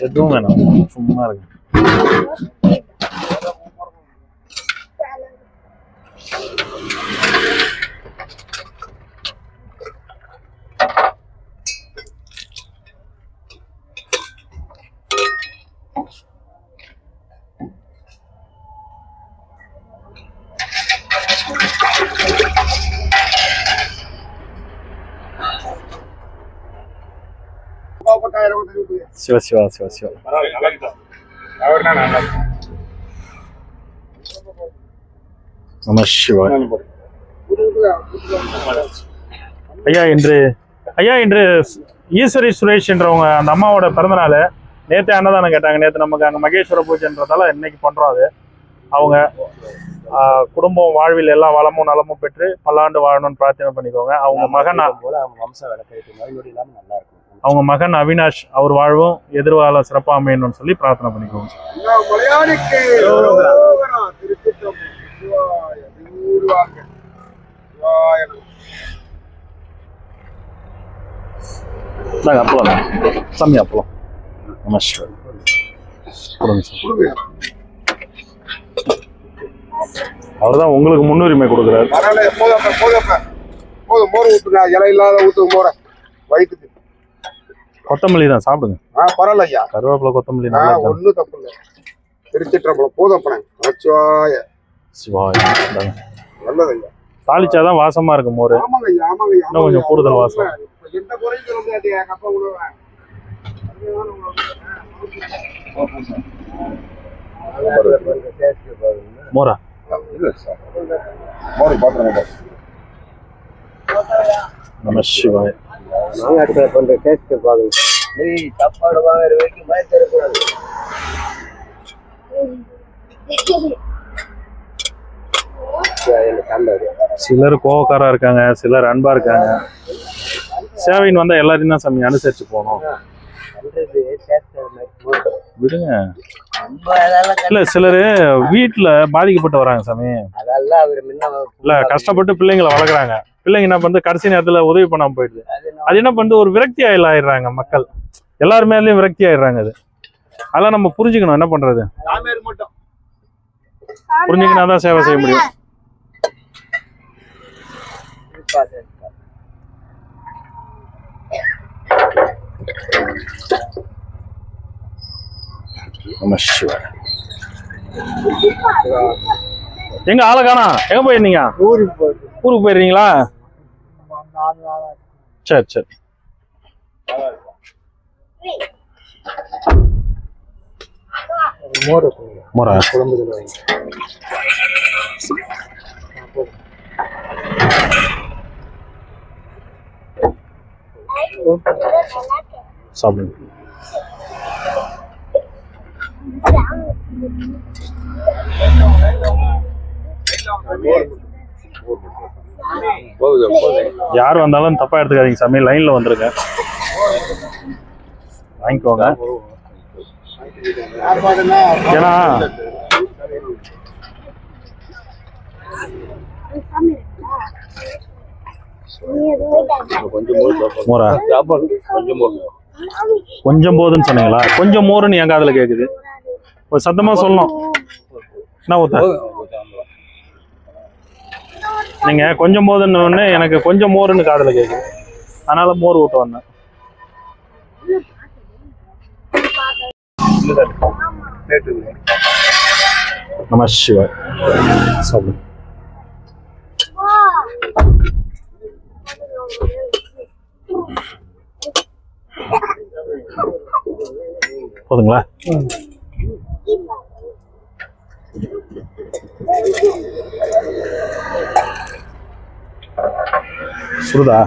எதுவும் வேணாம் சும்மா இருக்கு சிவ சிவா சிவ சிவா. நம சிவாய் ஐயா இன்று ஐயா இன்று ஈஸ்வரி சுரேஷ் என்றவங்க அந்த அம்மாவோட பிறந்தநாள் நேற்று அன்னதானம் கேட்டாங்க. நேற்று நமக்கு அங்கே மகேஸ்வர பூஜைன்றதால இன்னைக்கு பண்ணுறோம் அது. அவங்க குடும்பம் வாழ்வில் எல்லா வளமும் நலமும் பெற்று பல்லாண்டு வாழணும்னு பிரார்த்தனை பண்ணிக்கோங்க. அவங்க மகன் போல அவங்க வம்சம் விளக்கறிட்டு நோய் நொடி இல்லாம நல்லா இருக்கும். அவங்க மகன் அவினாஷ் அவர் வாழ்வும் எதிர்காலம் சிறப்பாக அமையணும்னு சொல்லி பிரார்த்தனை பண்ணிக்கோங்க. நாங்கள் அப்பளம். சாமி அப்பளம். நம சிவாய் கொடுங்க சார். கொடுங்க. அவர் தான் உங்களுக்கு முன்னுரிமை கொடுக்குறாரு. பரவாயில்ல போதப்ப போதப்ப போதும். மோர் ஊத்துங்க. இலை இல்லாத மோர. வயிற்றுக்கு கொத்தமல்லி தான் சாப்பிடுங்க. ஆ பரவாயில்ல ஐயா கருவேப்பிலை கொத்தமல்லி ஆ நல்லா ஒண்ணும் தப்பு இல்லை. திருச்சிற்றம்பலம் போதப்பனே நமச்சிவாய சிவாய். இந்தாங்க. நல்லது ஐயா தாளிச்சாதான் வாசமா இருக்கும் மோர். ஆமாங்க ஐயா ஆமாங்க ஐயா இன்னும் கொஞ்சம். கூடுதல் வாசம். எந்த குறையும் சொல்ல முடியாது. அருமையான உணவு. மோரா? மோர் பாத்திரம் நம சிவாய். மாங்காட்டுல பண்ற டேஸ்ட் பாருங்க நீ சாப்பாடு வாங்குற வரைக்கும் பயத்தரக்கூடாது சிலர் கோவக்காரா இருக்காங்க சிலர் அன்பா இருக்காங்க. சேவைன்னு வந்தா எல்லாரையும் தான் சாமி அனுசரிச்சு போகணும். விடுங்க. இல்ல சிலர் வீட்டுல பாதிக்கப்பட்டு வராங்க சாமி. இல்ல கஷ்டப்பட்டு பிள்ளைங்களை வளர்க்குறாங்க. பிள்ளைங்க என்ன பண்ணுது கடைசி நேரத்துல உதவி பண்ணாம போயிடுது. அது என்ன பண்ணுது ஒரு விரக்தி ஆயில் ஆயிடுறாங்க மக்கள். எல்லார் மேலயும் விரக்தி ஆயிடுறாங்க அது. அதெல்லாம் நம்ம புரிஞ்சுக்கணும். என்ன பண்றது? புரிஞ்சுக்கினா தான் சேவை செய்ய முடியும். எங்க ஆளை காணா எங்க போயிருந்தீங்க? ஊருக்கு போயிட்டு ஊருக்கு போயிருந்தீங்களா நாலு நாளா சரி சரி. மோர் மோரா? குழம்பு சாப்பிடுங்க யார் வந்தாலும் தப்பா எடுத்துக்காதீங்க சாமி. லைன்ல வந்துருங்க. வாங்கிக்கோங்க. ஏன்னா கொஞ்சம் போதுன்னு சொன்னீங்களா? கொஞ்சம் மோருன்னு என் காதுல கேக்குது. ஒரு சத்தமா சொல்லணும். என்ன ஊத்த? நீங்க கொஞ்சம் போதுன்னு எனக்கு கொஞ்சம் மோருன்னு காதுல கேக்குது. அதனால மோர் ஊட்ட வந்தேன். நம சிவாய் சாப்பிடு போதுங்களா? சுடுதா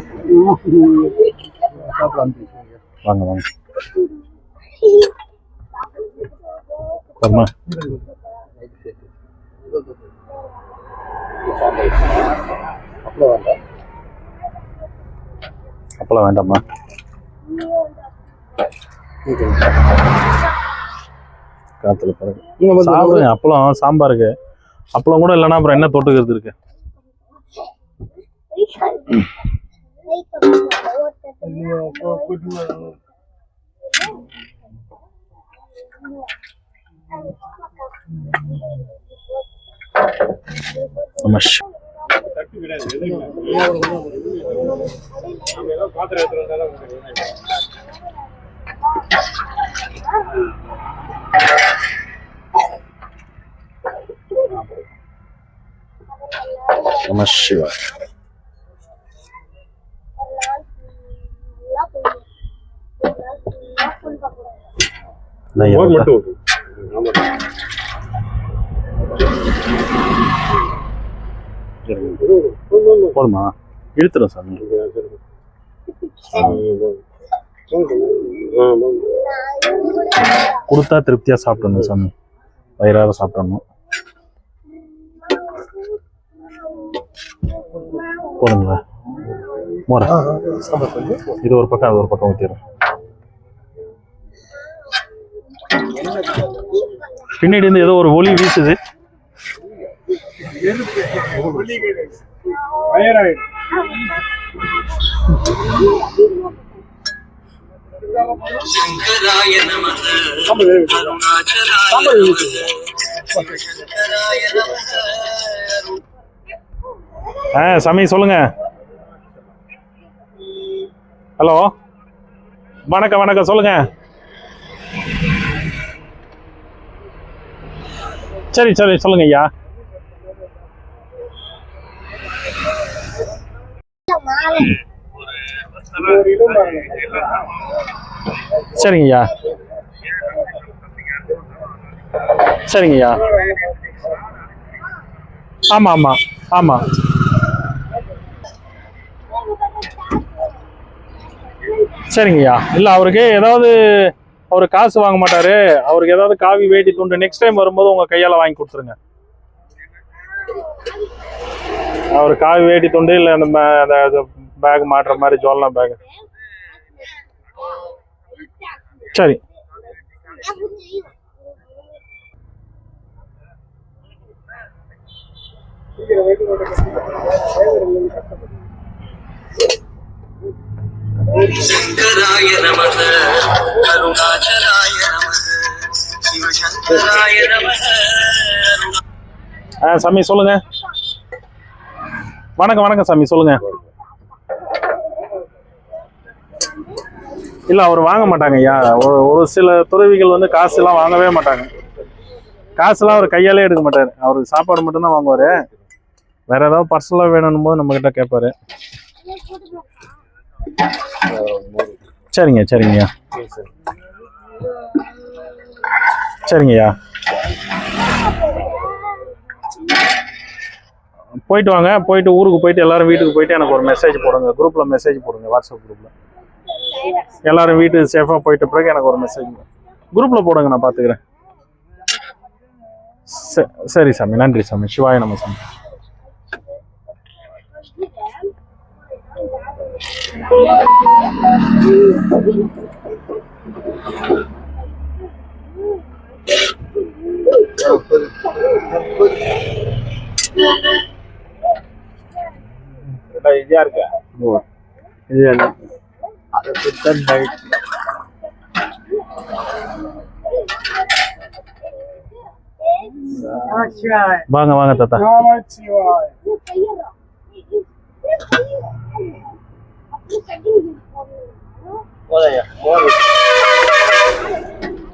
வாங்க வாங்க. வருமா அப்பளம் வேண்டாமா காத்துல பிறகு அப்பளம் சாம்பாருக்கு. அப்பளம் கூட இல்லைன்னா அப்புறம் என்ன தொட்டுக்கிறது இருக்கு? நம சி- நம சிவாய் மோர் மட்டும் போதுமா இழுத்துடும் சாமி. கொடுத்தா திருப்தியா சாப்பிடணும் சாமி. வயிறார சாப்பிடணும். போதுங்களா மோர. இது ஒரு பக்கம் அது ஒரு பக்கம் ஊத்திடும் பின்னாடி இருந்து ஏதோ ஒரு ஒளி வீசுது. ஆ சாமி சொல்லுங்க. ஹலோ. வணக்கம் வணக்கம் சொல்லுங்க. சரி சரி சொல்லுங்க ஐயா. சரிங்க ஐயா. சரிங்க ஐயா. ஆமா ஆமா ஆமா. சரிங்கய்யா இல்லை அவருக்கு ஏதாவது அவர் காசு வாங்க மாட்டாரு. அவருக்கு ஏதாவது காவி வேட்டி துண்டு நெக்ஸ்ட் டைம் வரும்போது உங்க கையால வாங்கி கொடுத்துருங்க. அவர் காவி வேட்டி துண்டு இல்லை அந்த பேக் மாட்டுற மாதிரி ஜோல்லாம் பேக் சரி. சீக்கிரம் சங்கராய நமக அருணாச்சலாய ஆ சாமி சொல்லுங்க. வணக்கம் வணக்கம் சாமி சொல்லுங்க. இல்ல அவர் வாங்க மாட்டாங்க ஐயா. ஒரு சில துறவிகள் வந்து காசு எல்லாம் வாங்கவே மாட்டாங்க. காசு எல்லாம் அவர் கையாலே எடுக்க மாட்டார். அவருக்கு சாப்பாடு மட்டும்தான் வாங்குவார். வேற ஏதாவது பர்சனலாக வேணும்னு போது நம்மக்கிட்ட கேட்பாரு. சரிங்க சரிங்கய்யா. சரிங்கய்யா. போயிட்டு வாங்க போயிட்டு ஊருக்கு போயிட்டு எல்லாரும் வீட்டுக்கு போயிட்டு எனக்கு ஒரு மெசேஜ் போடுங்க. குரூப்ல மெசேஜ் போடுங்க வாட்ஸ்அப் குரூப்ல எல்லாரும் வீட்டுக்கு சேஃபா போயிட்ட பிறகு எனக்கு ஒரு மெசேஜ் குரூப்ல போடுங்க நான் பாத்துக்கிறேன். சரி சாமி நன்றி சாமி. சிவாய நம்ம சாமி இதா இருக்கா இது என்ன அதை கொடுத்தா நைட் வாங்க வாங்க தாத்தா போதையா மோர்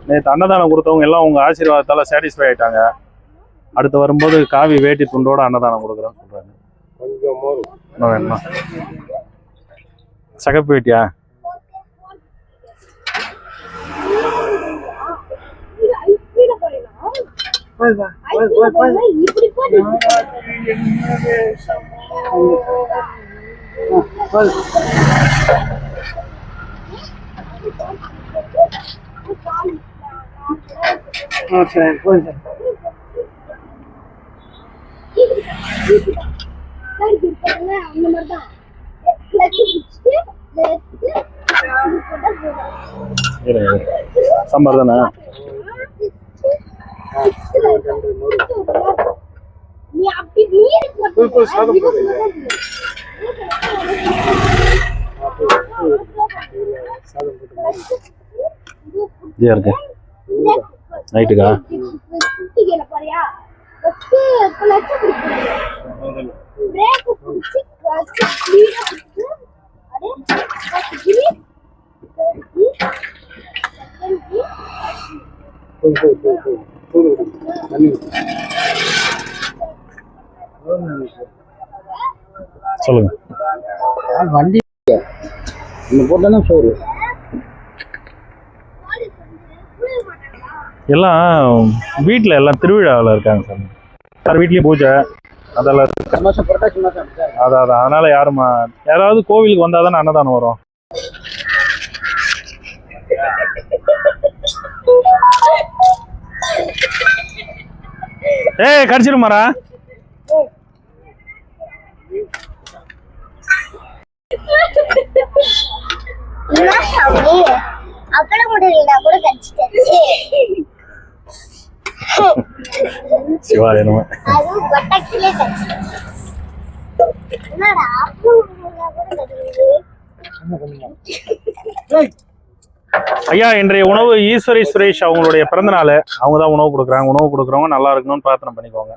நேற்று அன்னதானம் கொடுத்தவங்க எல்லாம் உங்க ஆசீர்வாதத்தால சாட்டிஸ்ஃபை ஆயிட்டாங்க. அடுத்து வரும்போது காவி வேட்டி துண்டோட அன்னதானம் கொடுக்குறேன்னு சொல்றாங்க. கொஞ்சம் மோர். என்ன வேணுமா? சகப்பு வேட்டியா? இப்படி அந்த மாதிரி தான். சாம்பார் தானே நீ அப்படி போடுறீங்க. இதே இருக்கு. நைட்டுக்கா? தண்ணி சொல்லுங்க. வண்டி. இந்த போட்டா சோறு எல்லாம் வீட்டில் எல்லாம் திருவிழாவில் இருக்காங்க சாமி யார் வீட்லேயும் பூஜை அதெல்லாம். அதான் அதான் அதனால யாருமா யாராவது கோவிலுக்கு வந்தால் தானே அன்னதானம் வரும். ஏய் கடிச்சிருமாரா கூட கடிச்சிட்டேன் கடிச்சிட்டேன் என்னடா ஐயா இன்றைய உணவு ஈஸ்வரி சுரேஷ் அவங்களுடைய பிறந்த நாள். அவங்க தான் உணவு கொடுக்குறாங்க. உணவு கொடுக்குறவங்க நல்லா இருக்கணும்னு பிரார்த்தனை பண்ணிக்கோங்க.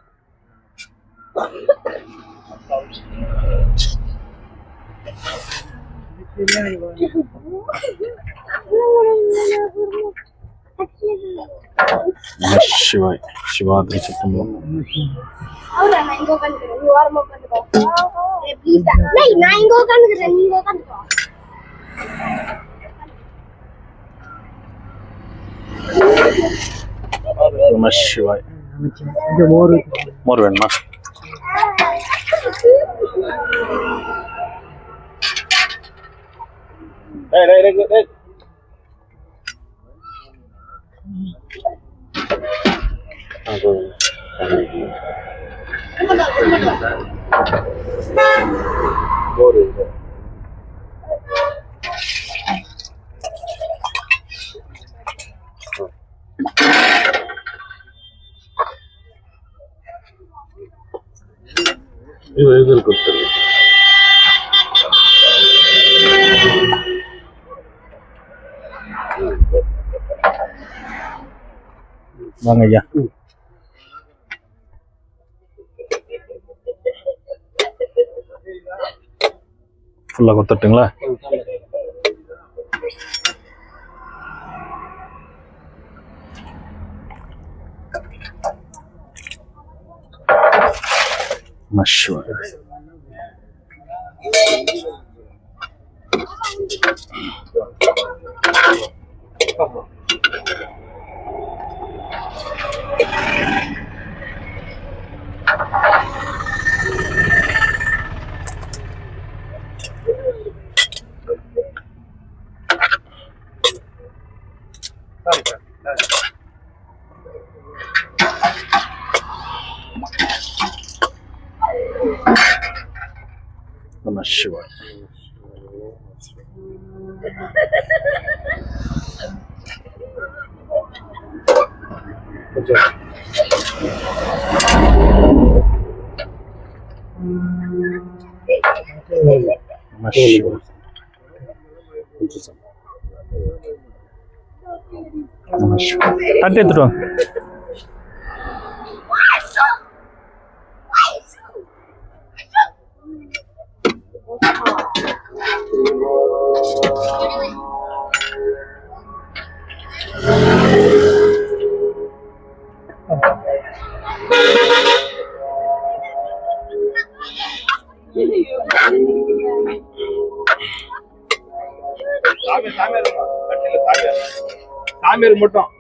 しわい。しわでちょっともう。అవునా నా ఇంకో కందుకు నీ వారం ఒక కందుకు ప్లీజ్ నా నా ఇంకో కందుకు నీ ఇంకో కందుకు నమ శివాయ్ మోర్ మోర్ వెండి இங்க உட்காந்துக்கோ நம சிவாய் இங்க மோர் மோர் வேணுமா வாங்க ஐயா. ஃபுல்லாக கொடுத்துட்டுங்களா? மஷ்வா Yeah. தட்டி எடுத்துட்டு வாங்க சாமியார் மட்டும்.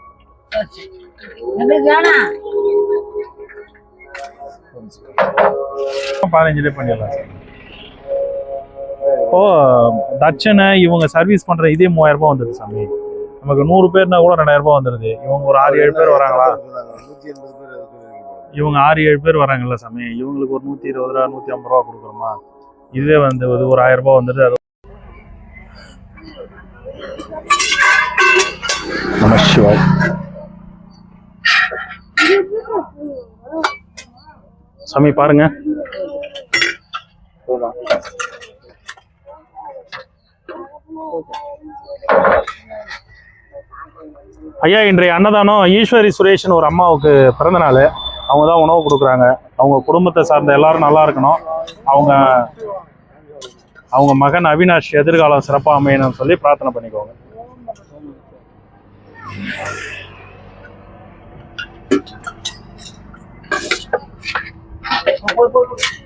பதினஞ்சுலேயே பண்ணிடலாம். சார் இப்போ தட்சணை இவங்க சர்வீஸ் பண்ற இதே மூவாயிரம் ரூபாய் வந்துருது சாமி. நமக்கு நூறு பேர்னா கூட ரெண்டாயிரம் ரூபாய் வந்துருது. இவங்க ஒரு ஆறு ஏழு பேர் வராங்களா? இவங்க ஆறு ஏழு பேர் வராங்கல்ல சாமி. இவங்களுக்கு ஒரு நூத்தி இருபது ரூபா நூத்தி ஐம்பது ரூபா கொடுக்குறோமா? இதே வந்து ஒரு ஆயிரம் ரூபாய் வந்துட்டு அது நம சாமி பாருங்க. ஐயா இன்றைய அன்னதானம் ஈஸ்வரி சுரேஷ்னு ஒரு அம்மாவுக்கு பிறந்த நாள். அவங்க தான் உணவு கொடுக்குறாங்க. அவங்க குடும்பத்தை சார்ந்த எல்லாரும் நல்லா இருக்கணும். அவங்க அவங்க மகன் அவினாஷ் எதிர்காலம் சிறப்பாக அமையணும்னு சொல்லி பிரார்த்தனை பண்ணிக்கோங்க.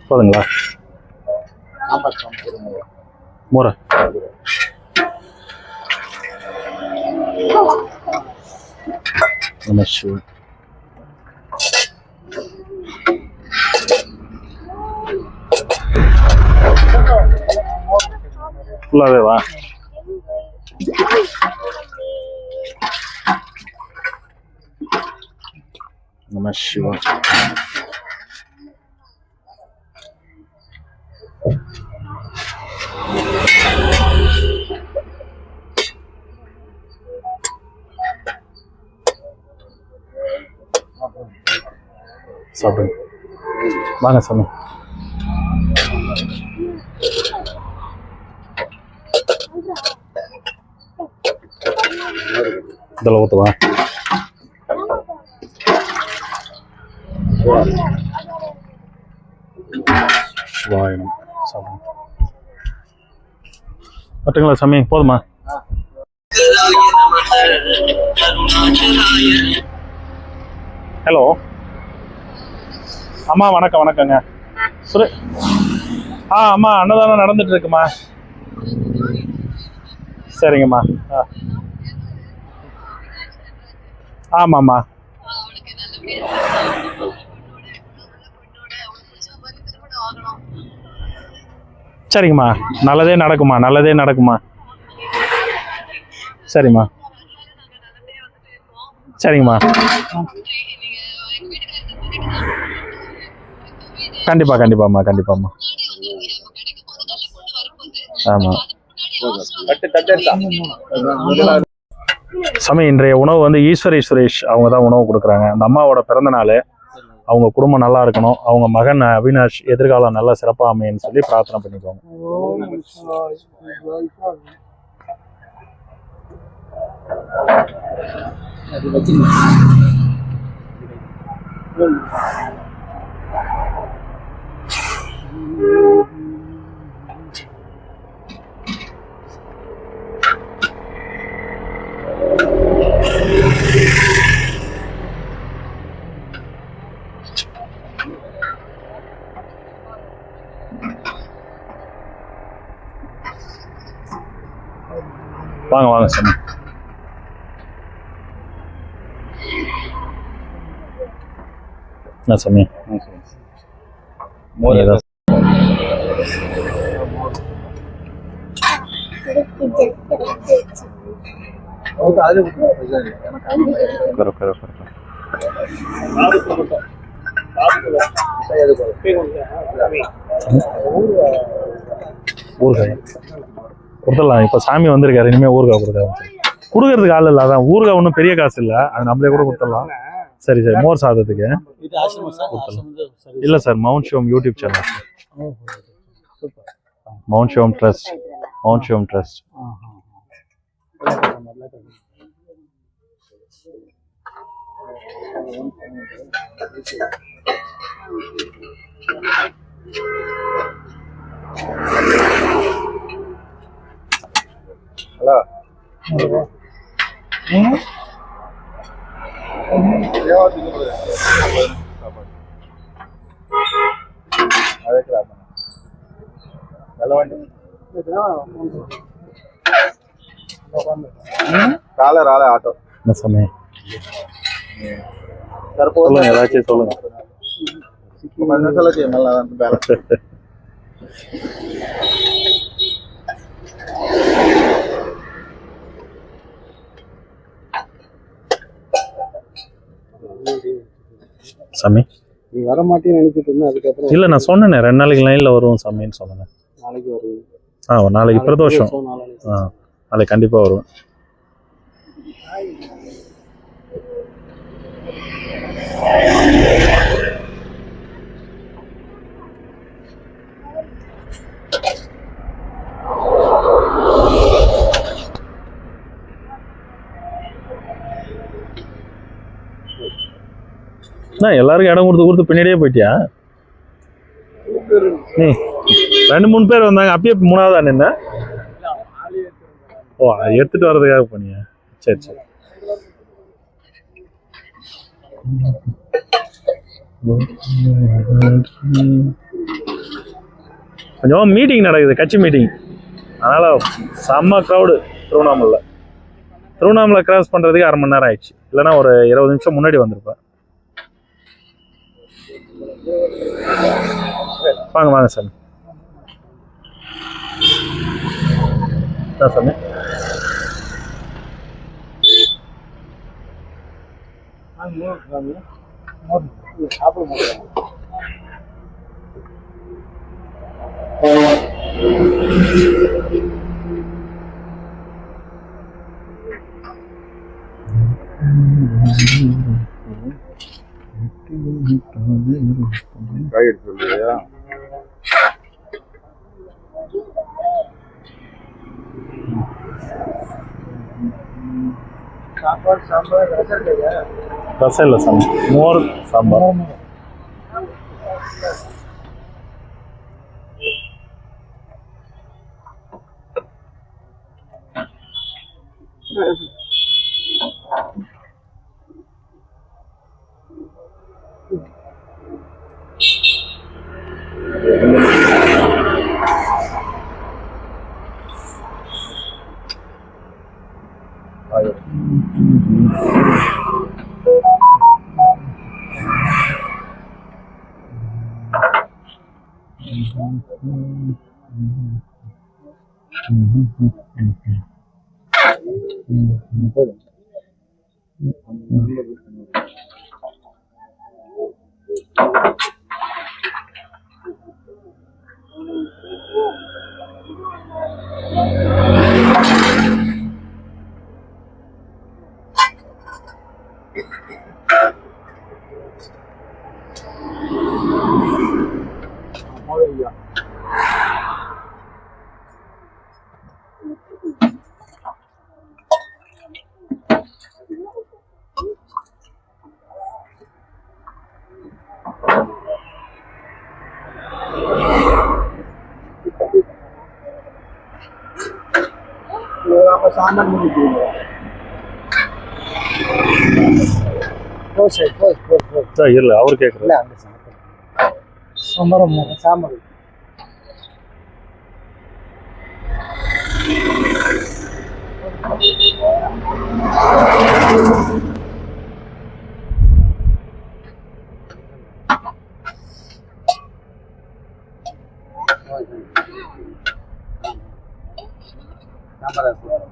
போதுங்களா? முறை நம சிவாய. ஃபுல்லாவே வா. நம சிவா சாப்பிடுங்க. வாங்க சாமி. இதில் ஊற்றுவா சிவாயனம் சாப்பிடுங்க. பட்டுங்களா சாமி? போதுமா? ஹலோ. அம்மா வணக்கம் வணக்கங்க. சுரே ஆ அம்மா அன்னதானம் நடந்துட்டு இருக்குமா? சரிங்கம்மா. ஆ. ஆமாம்மா. சரிங்கம்மா. நல்லதே நடக்குமா நல்லதே நடக்குமா சரிம்மா. சரிங்கம்மா. கண்டிப்பா கண்டிப்பாம்மா கண்டிப்பாம்மா. ஆமா. சாமி இன்றைய உணவு வந்து ஈஸ்வரி சுரேஷ் அவங்க தான் உணவு கொடுக்குறாங்க. அந்த அம்மாவோட பிறந்த நாள். அவங்க குடும்பம் நல்லா இருக்கணும். அவங்க மகன் அவினாஷ் எதிர்காலம் நல்லா சிறப்பாக அமையன்னு சொல்லி பிரார்த்தனை பண்ணிக்கோங்க. வாங்க வாங்க சாமி என்ன சாமி ஏதோ- கரு. ஊறுகாய். கொடுத்துடலாம். இப்போ சாமி வந்திருக்காரு இனிமேல் ஊறுகாய் கொடுக்காது. கொடுக்கறதுக்கு ஆள் இல்லை அதான் ஊறுகாய் ஒன்றும் பெரிய காசு இல்லை. அது நம்மளே கூட கொடுத்துடலாம். சரி சரி. மோர் சாதத்துக்கு. இல்லை sir mount Shivam YouTube channel. Mount Shivam trust. Mount Shivam trust. காலை ராலை ஆட்டோ என்ன சாமி சரப்போ தற்போது ஏதாச்சும் சொல்லுங்க. சாமி? நீ வர மாட்டேன்னு நினைச்சிட்டு இருந்தேன் அதுக்கப்புறம் நான் சொன்னேனே ரெண்டு நாளைக்கு லைன்ல வருவோம் சாமின்னு சொன்னேன். நாளைக்கு வருவோம். நாளைக்கு பிரதோஷம். நாளைக்கு. கண்டிப்பாக வருவேன் என்ன எல்லாருக்கும் இடம் கொடுத்து கொடுத்து பின்னாடியே போயிட்டியா? நீ ரெண்டு மூணு பேர் வந்தாங்க. அப்பயே மூணாவது நின்ன? ஓ எடுத்துட்டு வர்றதுக்காக பண்ணியா சரி சரி. கொஞ்சம் மீட்டிங் நடக்குது கட்சி மீட்டிங் அதனால் செம்ம க்ரௌடு திருவண்ணாமலை திருவண்ணாமலை கிராஸ் பண்ணுறதுக்கு அரை மணி நேரம் ஆயிடுச்சு. இல்லைனா ஒரு இருபது நிமிஷம் முன்னாடி வந்திருப்பேன். வாங்க வாங்க சாமி. சாமி? எடுத்து சொல்லுறியா சாப்பாடு சாம்பார் ரசம் இல்லையா ரசம் இல்லை சாமி மோர் சாம்பார் அப்போ சாம்பார் தோசை தோசை தோசை இல்லை அவர் சாம்பார். சாம்பார் சாம்பார் சாம்பார் அப்ப இருக்கு ஒரு சாமி வராது.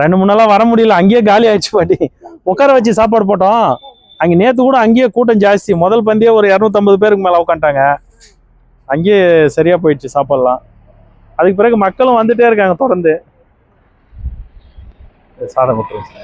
ரெண்டு மூணு நாளாக வர முடியல. அங்கேயே காலி ஆயிடுச்சு பாட்டி. உட்கார வச்சு சாப்பாடு போட்டோம். அங்கே நேற்று கூட அங்கேயே கூட்டம் ஜாஸ்தி. முதல் பந்தியே ஒரு இரநூத்தம்பது பேருக்கு மேலே உட்காந்துட்டாங்க. அங்கேயே சரியாக போயிடுச்சு சாப்பாடுலாம். அதுக்கு பிறகு மக்களும் வந்துட்டே இருக்காங்க தொடர்ந்து. சாதம் கொடுத்துருங்க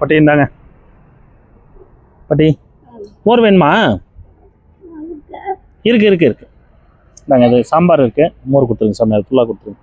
பட்டி இந்தாங்க. பட்டி. மோர் வேணுமா? இருக்கு இருக்கு இருக்கு. இந்தாங்க அது சாம்பார் இருக்கு. மோர் கொடுத்துருங்க சாமி அது ஃபுல்லாக கொடுத்துருங்க.